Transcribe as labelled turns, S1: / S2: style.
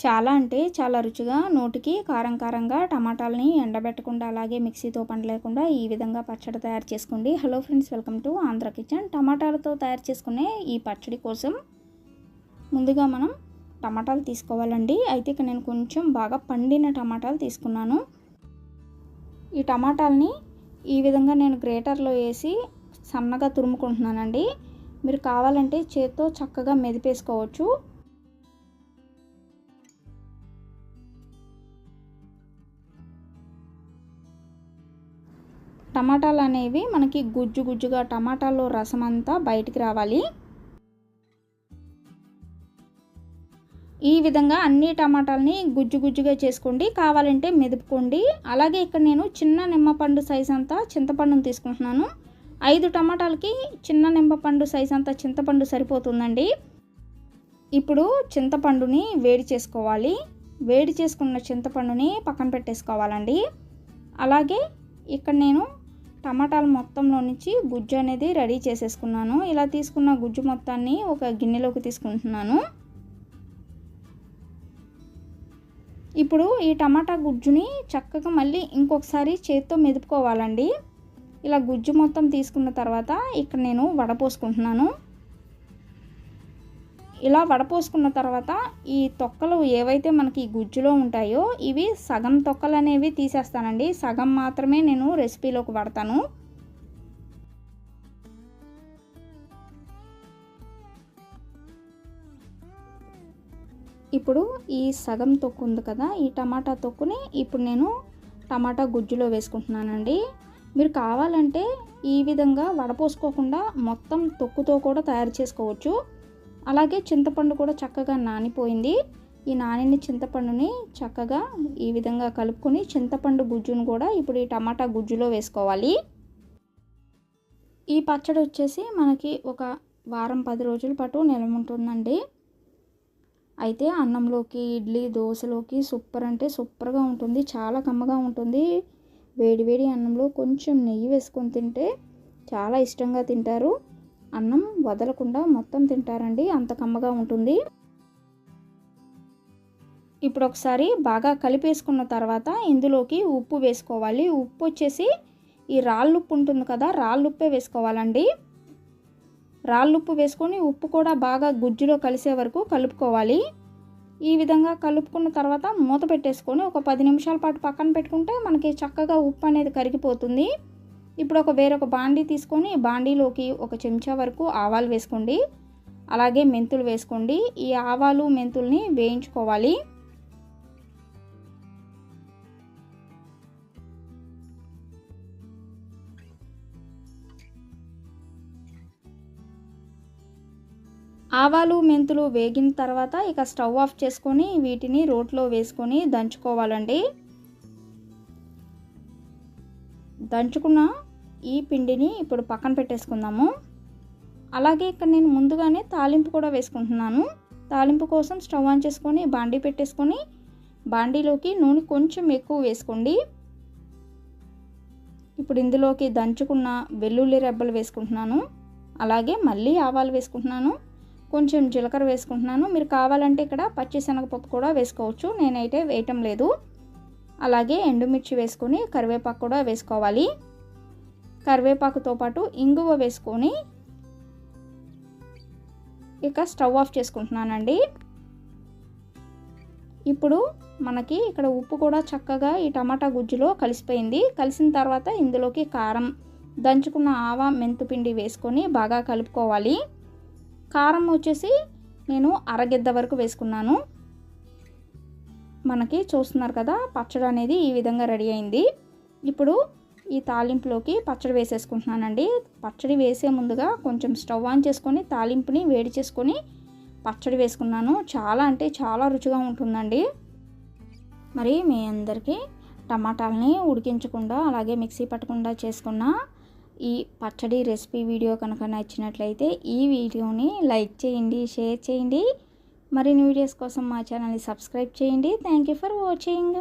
S1: చాలా అంటే చాలా రుచిగా నోటికి కారం కారంగా టమాటాలని ఎండబెట్టకుండా అలాగే మిక్సీతో పండలేకుండా ఈ విధంగా పచ్చడి తయారు చేసుకోండి. Hello friends welcome to Andhra kitchen. టమాటాలతో తయారు చేసుకునే ఈ పచ్చడి కోసం ముందుగా మనం టమాటాలు తీసుకోవాలండి. అయితే ఇక్కడ నేను కొంచెం బాగా పండిన టమాటాలు తీసుకున్నాను. ఈ టమాటాలని ఈ విధంగా నేను గ్రేటర్లో వేసి సన్నగా తురుముకుంటున్నానండి. మీరు కావాలంటే చేత్తో చక్కగా మెదిపేసుకోవచ్చు. టమాటాలు అనేవి మనకి గుజ్జు గుజ్జుగా టమాటాలో రసం అంతా బయటికి రావాలి. ఈ విధంగా అన్ని టమాటాలని గుజ్జు గుజ్జుగా చేసుకోండి. కావాలంటే మెదుపుకోండి. అలాగే ఇక్కడ నేను చిన్న నిమ్మపండు సైజ్ అంతా చింతపండును తీసుకుంటున్నాను. ఐదు టమాటాలకి చిన్న నిమ్మపండు సైజ్ అంతా చింతపండు సరిపోతుందండి. ఇప్పుడు చింతపండుని వేడి చేసుకోవాలి. వేడి చేసుకున్న చింతపండుని పక్కన పెట్టేసుకోవాలండి. అలాగే ఇక్కడ నేను టమాటాల మొత్తంలో నుంచి గుజ్జు అనేది రెడీ చేసేసుకున్నాను. ఇలా తీసుకున్న గుజ్జు మొత్తాన్ని ఒక గిన్నెలోకి తీసుకుంటున్నాను. ఇప్పుడు ఈ టమాటా గుజ్జుని చక్కగా మళ్ళీ ఇంకొకసారి చేతితో మెదుపుకోవాలండి. ఇలా గుజ్జు మొత్తం తీసుకున్న తర్వాత ఇక్కడ నేను వడపోసుకుంటున్నాను. ఇలా వడపోసుకున్న తర్వాత ఈ తొక్కలు ఏవైతే మనకి గుజ్జులో ఉంటాయో ఇవి సగం తొక్కలు అనేవి తీసేస్తానండి. సగం మాత్రమే నేను రెసిపీలోకి పడతాను ఇప్పుడు ఈ సగం తొక్కు ఉంది కదా ఈ టమాటా తొక్కుని ఇప్పుడు నేను టమాటా గుజ్జులో వేసుకుంటున్నానండి. మీరు కావాలంటే ఈ విధంగా వడపోసుకోకుండా మొత్తం తొక్కుతో కూడా తయారు చేసుకోవచ్చు. అలాగే చింతపండు కూడా చక్కగా నానిపోయింది. ఈ నానిన చింతపండుని చక్కగా ఈ విధంగా కలుపుకొని చింతపండు గుజ్జును కూడా ఇప్పుడు ఈ టమాటా గుజ్జులో వేసుకోవాలి. ఈ పచ్చడి వచ్చేసి మనకి ఒక వారం పది రోజుల పాటు నిలముంటుందండి. అయితే అన్నంలోకి ఇడ్లీ దోశలోకి సూపర్ అంటే సూపర్గా ఉంటుంది. చాలా కమ్మగా ఉంటుంది. వేడివేడి అన్నంలో కొంచెం నెయ్యి వేసుకొని తింటే చాలా ఇష్టంగా తింటారు. అన్నం వదలకుండా మొత్తం తింటారండి. అంత కమ్మగా ఉంటుంది. ఇప్పుడు ఒకసారి బాగా కలిపేసుకున్న తర్వాత ఇందులోకి ఉప్పు వేసుకోవాలి. ఉప్పు వచ్చేసి ఈ రాళ్ళుప్పు ఉంటుంది కదా రాళ్ళుప్పే వేసుకోవాలండి. రాళ్ళుప్పు వేసుకొని ఉప్పు కూడా బాగా గుజ్జులో కలిసే వరకు కలుపుకోవాలి. ఈ విధంగా కలుపుకున్న తర్వాత మూత పెట్టేసుకొని ఒక పది నిమిషాల పాటు పక్కన పెట్టుకుంటే మనకి చక్కగా ఉప్పు అనేది కరిగిపోతుంది. ఇప్పుడు ఒక వేరొక బాండీ తీసుకొని బాండీలోకి ఒక చెంచా వరకు ఆవాలు వేసుకోండి. అలాగే మెంతులు వేసుకోండి. ఈ ఆవాలు మెంతుల్ని వేయించుకోవాలి. ఆవాలు మెంతులు వేగిన తర్వాత ఇక స్టవ్ ఆఫ్ చేసుకొని వీటిని రోట్లో వేసుకొని దంచుకోవాలండి. దంచుకున్న ఈ పిండిని ఇప్పుడు పక్కన పెట్టేసుకుందాము. అలాగే ఇక్కడ నేను ముందుగానే తాలింపు కూడా వేసుకుంటున్నాను. తాలింపు కోసం స్టవ్ ఆన్ చేసుకొని బాండీ పెట్టేసుకొని బాండీలోకి నూనె కొంచెం ఎక్కువ వేసుకోండి. ఇప్పుడు ఇందులోకి దంచుకున్న వెల్లుల్లి రెబ్బలు వేసుకుంటున్నాను. అలాగే మళ్ళీ ఆవాలు వేసుకుంటున్నాను. కొంచెం జీలకర్ర వేసుకుంటున్నాను. మీరు కావాలంటే ఇక్కడ పచ్చిశనగపప్పు కూడా వేసుకోవచ్చు. నేనైతే వేయటం లేదు. అలాగే ఎండుమిర్చి వేసుకొని కరివేపాకు కూడా వేసుకోవాలి. కరివేపాకుతో పాటు ఇంగువ వేసుకొని ఇక స్టవ్ ఆఫ్ చేసుకుంటున్నానండి. ఇప్పుడు మనకి ఇక్కడ ఉప్పు కూడా చక్కగా ఈ టమాటా గుజ్జులో కలిసిపోయింది. కలిసిన తర్వాత ఇందులోకి కారం దంచుకున్న ఆవా మెంతుపిండి వేసుకొని బాగా కలుపుకోవాలి. కారం వచ్చేసి నేను అరగిద్ద వరకు వేసుకున్నాను. మనకి చూస్తున్నారు కదా పచ్చడి అనేది ఈ విధంగా రెడీ అయింది. ఇప్పుడు ఈ తాలింపులోకి పచ్చడి వేసేసుకుంటున్నానండి. పచ్చడి వేసే ముందుగా కొంచెం స్టవ్ ఆన్ చేసుకొని తాలింపుని వేడి చేసుకొని పచ్చడి వేసుకున్నాను. చాలా అంటే చాలా రుచిగా ఉంటుందండి. మరి మీ అందరికీ టమాటాలని ఉడికించకుండా అలాగే మిక్సీ పట్టకుండా చేసుకున్న ఈ పచ్చడి రెసిపీ వీడియో కనుక నచ్చినట్లయితే ఈ వీడియోని లైక్ చేయండి షేర్ చేయండి. మరిన్ని వీడియోస్ కోసం మా ఛానల్ని సబ్స్క్రైబ్ చేయండి. Thank you for watching.